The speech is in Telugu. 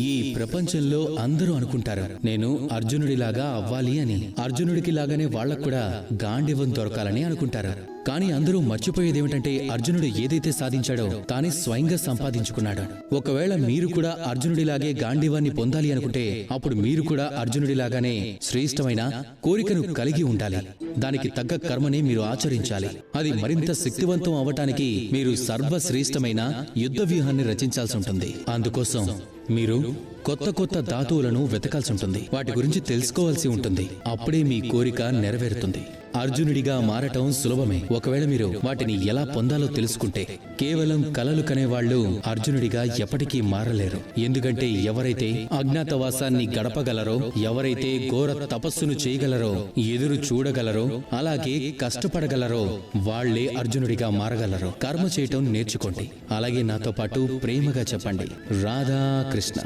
ఈ ప్రపంచంలో అందరూ అనుకుంటారు నేను అర్జునుడిలాగా అవ్వాలి అని. అర్జునుడికి లాగానే వాళ్ళకు కూడా గాండివం దొరకాలని అనుకుంటారు. కానీ అందరూ మర్చిపోయేదేమిటంటే అర్జునుడు ఏదైతే సాధించాడో తానే స్వయంగా సంపాదించుకున్నాడు. ఒకవేళ మీరు కూడా అర్జునుడిలాగే గాండివాన్ని పొందాలి అనుకుంటే అప్పుడు మీరు కూడా అర్జునుడిలాగానే శ్రేష్టమైన కోరికను కలిగి ఉండాలి. దానికి తగ్గ కర్మని మీరు ఆచరించాలి. అది మరింత శక్తివంతం అవటానికి మీరు సర్వశ్రేష్టమైన యుద్ధ వ్యూహాన్ని రచించాల్సి ఉంటుంది. అందుకోసం మీరు కొత్త కొత్త ధాతువులను వెతకాల్సి ఉంటుంది. వాటి గురించి తెలుసుకోవాల్సి ఉంటుంది. అప్పుడే మీ కోరిక నెరవేరుతుంది. అర్జునుడిగా మారటం సులభమే. ఒకవేళ మీరు వాటిని ఎలా పొందాలో తెలుసుకుంటే కేవలం కలలు కనేవాళ్ళు అర్జునుడిగా ఎప్పటికీ మారలేరు. ఎందుకంటే ఎవరైతే అజ్ఞాతవాసాన్ని గడపగలరో ఎవరైతే ఘోర తపస్సును చేయగలరో ఎదురు చూడగలరో అలాగే కష్టపడగలరో వాళ్ళే అర్జునుడిగా మారగలరు. కర్మ చేయటం నేర్చుకోండి. అలాగే నాతో పాటు ప్రేమగా చెప్పండి. రాధా కృష్ణ